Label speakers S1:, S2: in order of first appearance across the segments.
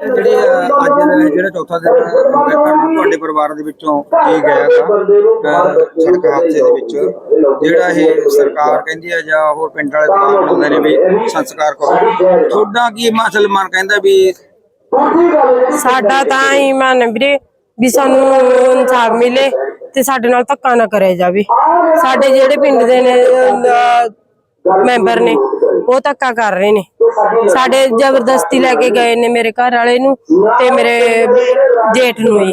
S1: ਜਿਹੜੀ ਅਹ, ਅੱਜ ਦਾ ਜਿਹੜਾ ਚੌਥਾ ਦਿਨ ਹੈ ਤੁਹਾਨੂੰ ਤੁਹਾਡੇ ਪਰਿਵਾਰ ਦੇ ਵਿੱਚੋਂ ਕੀ ਗਿਆ ਗਾ? ਸੜਕ ਹਾਦਸੇ ਦੇ ਵਿੱਚ। ਜਿਹੜਾ ਇਹ ਸਰਕਾਰ ਕਹਿੰਦੀ ਹੈ ਜਾਂ ਹੋਰ ਪਿੰਡ ਵਾਲੇ ਦਬਾਅ ਬਣਾਉਂਦੇ ਨੇ ਵੀ ਸੰਸਕਾਰ ਕਰੋ। ਤੁਹਾਡਾ ਕੀ ਮੁਸਲਮਾਨ ਕਹਿੰਦਾ ਵੀ
S2: ਸਾਡਾ ਤਾਂ ਇਮਾਨ ਹੈ ਵੀਰੇ ਵੀ ਸਾਨੂੰ ਇਨਸਾਫ ਮਿਲੇ ਤੇ ਸਾਡੇ ਨਾਲ ਧੱਕਾ ਨਾ ਕਰਿਆ ਜਾਵੇ। ਸਾਡੇ ਜਿਹੜੇ ਪਿੰਡ ਦੇ ਨੇ ਅਹ, ਮੈਂਬਰ ਨੇ। ਉਹ ਧੱਕਾ ਕਰ ਰਹੇ ਨੇ। ਸਾਡੇ ਜ਼ਬਰਦਸਤੀ ਲੈ ਕੇ ਗਏ ਨੇ ਮੇਰੇ ਘਰ ਵਾਲੇ ਨੂੰ ਤੇ ਮੇਰੇ ਜੇਠ ਨੂੰ ਜੀ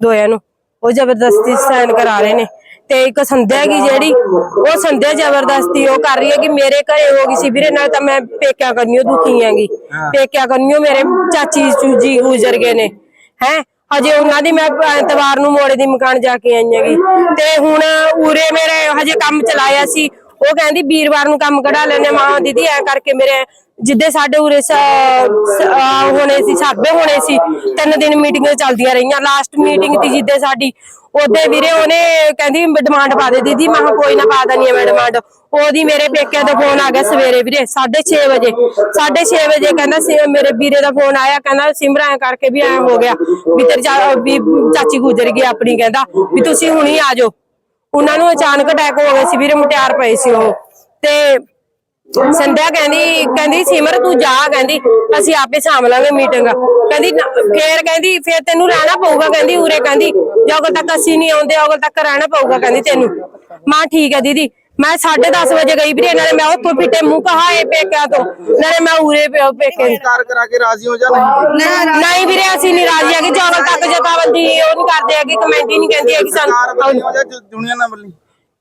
S2: ਦੋਆਂ ਨੂੰ। ਉਹ ਜ਼ਬਰਦਸਤੀ ਸਾਈਨ ਕਰਾ ਰਹੇ ਨੇ। ਤੇ ਇੱਕ ਸੰਧਿਆ ਕੀ ਜਿਹੜੀ ਉਹ ਸੰਧਿਆ ਜ਼ਬਰਦਸਤੀ ਉਹ ਕਰ ਰਹੀ ਹੈ ਕਿ ਮੇਰੇ ਘਰੇ ਹੋ ਗਈ ਸੀ ਵੀਰੇ ਨਾਲ ਤਾਂ ਮੈਂ ਪੇਕਿਆ ਕਰਨੀਓ ਦੁਖੀ ਆਂਗੀ ਪੇਕਿਆ ਕਰਨੀਓ ਮੇਰੇ ਚਾਚੀ ਚੂਜੀ ਗੁਜ਼ਰ ਗਏ ਨੇ। ਹੈ? ਹਜੇ ਉਹਨਾਂ ਦੀ ਮੈਂ ਐਤਵਾਰ ਨੂੰ ਮੋੜੇ ਦੀ ਮਕਾਨ ਜਾ ਕੇ ਆਈ ਹੈਗੀ। ਤੇ ਹੁਣ ਉਰੇ ਮੇਰੇ ਹਜੇ ਕੰਮ ਚਲਾਇਆ ਸੀ। ਉਹ ਕਹਿੰਦੀ ਵੀਰਵਾਰ ਨੂੰ ਕੰਮ ਕਢਾ ਲੈਣੇ ਮਾਂ ਦੀਦੀ, ਐ ਕਰਕੇ ਮੇਰੇ ਜਿੱਦੇ ਸਾਡੇ ਉਰੇ ਹੋਣੇ ਸੀ, ਸਾਬੇ ਹੋਣੇ ਸੀ, ਤਿੰਨ ਦਿਨ ਮੀਟਿੰਗਾਂ ਚੱਲਦੀਆਂ ਰਹੀਆਂ। ਲਾਸਟ ਮੀਟਿੰਗ ਤੀ ਜਿੱਦੇ ਸਾਡੀ। ਉਹਦੇ ਵੀਰੇ, ਉਹਨੇ ਕਹਿੰਦੀ ਡਿਮਾਂਡ ਪਾ ਦੇ ਦੀਦੀ। ਮੈਂ ਕੋਈ ਨਾ ਪਾ ਦਨੀ ਮੈਂ ਡਿਮਾਂਡ। ਉਹਦੀ ਮੇਰੇ ਪੇਕਿਆਂ ਦਾ ਫੋਨ ਆ ਗਿਆ ਸਵੇਰੇ ਵੀਰੇ 6:30 ਵਜੇ। 6:30 ਵਜੇ ਕਹਿੰਦਾ ਸੀ, ਮੇਰੇ ਵੀਰੇ ਦਾ ਫੋਨ ਆਇਆ। ਕਹਿੰਦਾ, ਸਿਮਰਾਂ ਕਰਕੇ ਵੀ ਐ ਹੋ ਗਿਆ। ਵੀ ਤੇਰੀ ਚਾ- ਚਾਚੀ ਗੁਜ਼ਰ ਗਈ ਆਪਣੀ, ਕਹਿੰਦਾ, ਵੀ ਤੁਸੀਂ ਹੁਣੀ ਆ ਜਾਓ। ਉਹਨਾਂ ਨੂੰ ਅਚਾਨਕ ਅਟੈਕ ਹੋ ਗਿਆ ਸੀ, ਵੀਰੇ ਮੁਟਿਆਰ ਪਏ ਸੀ ਉਹ। ਤੇ ਸੰਧਿਆ ਕਹਿੰਦੀ ਕਹਿੰਦੀ, ਸਿਮਰ, ਤੂੰ ਜਾ, ਕਹਿੰਦੀ, ਅਸੀਂ ਆਪੇ ਸਾਂਭ ਲਾਂਗੇ ਮੀਟਿੰਗ ਕਹਿੰਦੀ ਫੇਰ ਕਹਿੰਦੀ, ਫੇਰ ਤੈਨੂੰ ਰਹਿਣਾ ਪਊਗਾ, ਕਹਿੰਦੀ ਉਰੇ, ਕਹਿੰਦੀ, ਜਦੋਂ ਤੱਕ ਅਸੀਂ ਨਹੀਂ ਆਉਂਦੇ, ਉਦੋਂ ਤੱਕ ਰਹਿਣਾ ਪਊਗਾ, ਕਹਿੰਦੀ ਤੈਨੂੰ। ਮਾਂ, ਠੀਕ ਹੈ ਦੀਦੀ। ਮੈਂ 10:30 ਵਜੇ ਗਈ ਵੀਰੇ ਨਾਲੇ ਮੈਂ ਉੱਥੋਂ ਫਿੱਟੇ ਮੂੰਹ ਕਹਾਏ ਪੇਕਿਆਂ ਤੋਂ ਨਾਲੇ ਮੈਂ ਉਰੇ ਪਿਓ ਪੇਕੇ
S1: ਸੰਸਕਾਰ ਕਰਾ ਕੇ ਰਾਜ਼ੀ ਹੋ ਜਾਂ ਨਹੀਂ?
S2: ਨਹੀਂ ਵੀਰੇ ਅਸੀਂ ਨਹੀਂ ਰਾਜੀ ਹੈਗੇ ਜਦੋਂ ਤੱਕ ਜਥਾਬੰਦੀ ਉਹ ਨਹੀਂ ਕਰਦੇ ਹੈਗੇ ਕਮੇਟੀ ਨਹੀਂ ਕਹਿੰਦੀ ਹੈਗੀ ਸਾਨੂੰ।
S1: ਜਾਂ ਦੁਨੀਆ ਨਾਲ ਵੱਲੋਂ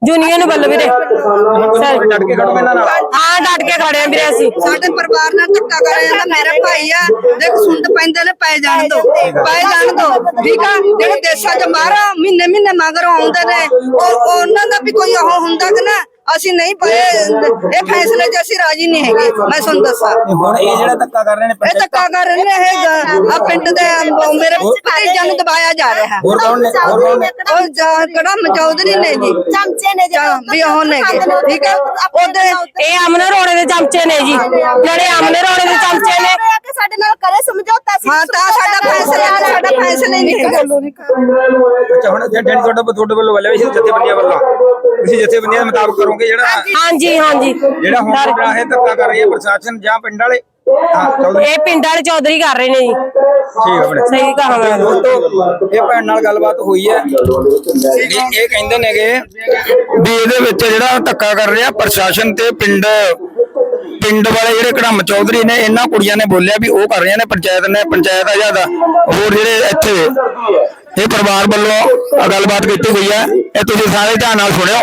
S2: ਜੂਨੀਅਰ ਵੱਲ ਵੀਰੇ। ਸਰ।
S1: ਡਟ ਕੇ ਖੜੋ ਇਹਨਾਂ ਨਾਲ।
S2: ਹਾਂ ਡਟ ਕੇ ਖੜੇ ਆ ਵੀਰੇ ਅਸੀਂ।
S3: ਸਾਡੇ ਪਰਿਵਾਰ ਨਾਲ ਧੱਕਾ ਕਰਿਆ ਜਾਂਦਾ ਮੇਰਾ ਭਾਈ ਆ ਦੇਖ ਸੁੰਡ ਪੈਂਦੇ ਨੇ ਪੈ ਜਾਣ ਦੋ। ਪੈ ਜਾਣ ਦੋ। ਠੀਕ ਆ? ਜਿਹੜੇ ਦੇਸ਼ਾਂ 'ਚ ਮਾਰਾ ਮਹੀਨੇ ਮਹੀਨੇ ਮਗਰ ਆਉਂਦੇ ਨੇ ਉਹ ਉਹਨਾਂ ਦਾ ਵੀ ਕੋਈ ਉਹ ਹੁੰਦਾ ਕਿ ਨਾ ਅਸੀਂ ਨਹੀਂ ਪਏ। ਇਹ ਫੈਸਲੇ 'ਚ ਅਸੀਂ ਰਾਜੀ ਨਹੀਂ ਹੈਗੇ। ਮੈਂ ਤੁਹਾਨੂੰ ਦੱਸਾਂ।
S1: ਹੁਣ ਇਹ ਜਿਹੜਾ ਧੱਕਾ ਕਰ ਰਹੇ ਨੇ
S3: ਇਹ ਧੱਕਾ ਕਰ ਰਹੇ ਨੇ ਇਹ ਆ ਪਿੰਡ ਦੇ ਮੇਰੇ ਭਤੀਜਾ ਨੂੰ ਦਬਾਇਆ ਜਾ ਰਿਹਾ।
S1: ਹੋਰ ਕੌਣ ਨੇ ਹੋਰ ਕੌਣ ਨੇ?
S3: ਉਹ ਜਾ- ਕਿਹੜਾ ਮਚੌਧਰੀ ਨੇ ਜੀ।
S4: ਚਮਚੇ ਨੇ
S3: ਜਾਂ। ਵੀ ਉਹ ਨੇ ਠੀਕ ਆ ਉਹਦੇ
S2: ਇਹ ਅਮਨ ਰੋੜੇ ਦੇ ਚਮਚੇ ਨੇ ਜੀ। ਜਿਹੜੇ ਅਮਨ ਰੋੜੇ ਦੇ ਚਮਚੇ ਨੇ।
S4: ਕਿ ਸਾਡੇ ਨਾਲ ਕਰੇ ਸਮਝੌਤਾ ਸੀ
S3: ਹਾਂ ਤਾਂ ਸਾਡਾ ਫੈਸਲਾ ਸਾਡਾ ਫੈਸਲਾ ਹੀ ਨਹੀਂ ਹੈਗਾ
S1: ਅੱਛਾ ਹੁਣ ਜਿਹੜੀ ਤੁਹਾਡਾ ਤੁਹਾਡੇ ਵੱਲੋਂ ਵੱਲੇ ਸੀ ਜਥੇਬੰਦੀਆਂ ਵੱਲੋਂ। ਤੁਸੀਂ ਜਥੇਬੰਦੀਆਂ ਦੇ ਮੁਤਾਬਕ ਕਰੋਗੇ ਜਿਹੜਾ
S2: ਹਾਂਜੀ ਹਾਂਜੀ
S1: ਜਿਹੜਾ ਹੁਣ ਤੁਹਾਡਾ ਇਹ ਧੱਕਾ ਕਰ ਰਹੀ ਹੈ ਪ੍ਰਸ਼ਾਸਨ ਜਾਂ ਪਿੰਡ ਵਾਲੇ? ਹਾਂ ਚੌਧਰੀ।
S2: ਇਹ ਪਿੰਡ ਵਾਲੇ ਚੌਧਰੀ ਕਰ ਰਹੇ ਨੇ ਜੀ।
S1: ਠੀਕ ਹੈ ਬੜੇ
S2: ਸਹੀ ਕਹਾ ਮੈਂ
S1: ਦੋਸਤੋ ਇਹ ਭੈਣ ਨਾਲ ਗੱਲਬਾਤ ਹੋਈ ਹੈ। ਇਹ ਇਹ ਕਹਿੰਦੇ ਨੇਗੇ ਵੀ ਇਹਦੇ ਵਿੱਚ ਜਿਹੜਾ ਧੱਕਾ ਕਰ ਰਿਹਾ ਪ੍ਰਸ਼ਾਸਨ ਤੇ ਪਿੰਡ ਪਿੰਡ ਵਾਲੇ ਜਿਹੜੇ ਕੜਮ ਚੌਧਰੀ ਨੇ ਇਹਨਾਂ ਕੁੜੀਆਂ ਨੇ ਬੋਲਿਆ ਵੀ ਉਹ ਕਰ ਰਹੀਆਂ ਨੇ ਪੰਚਾਇਤ ਨੇ ਪੰਚਾਇਤ ਆ ਜ਼ਿਆਦਾ। ਹੋਰ ਜਿਹੜੇ ਇੱਥੇ ਇਹ ਪਰਿਵਾਰ ਵੱਲੋਂ ਗੱਲਬਾਤ ਕੀਤੀ ਗਈ ਹੈ। ਇਹ ਤੁਸੀਂ ਸਾਰੇ ਧਿਆਨ ਨਾਲ ਸੁਣਿਓ।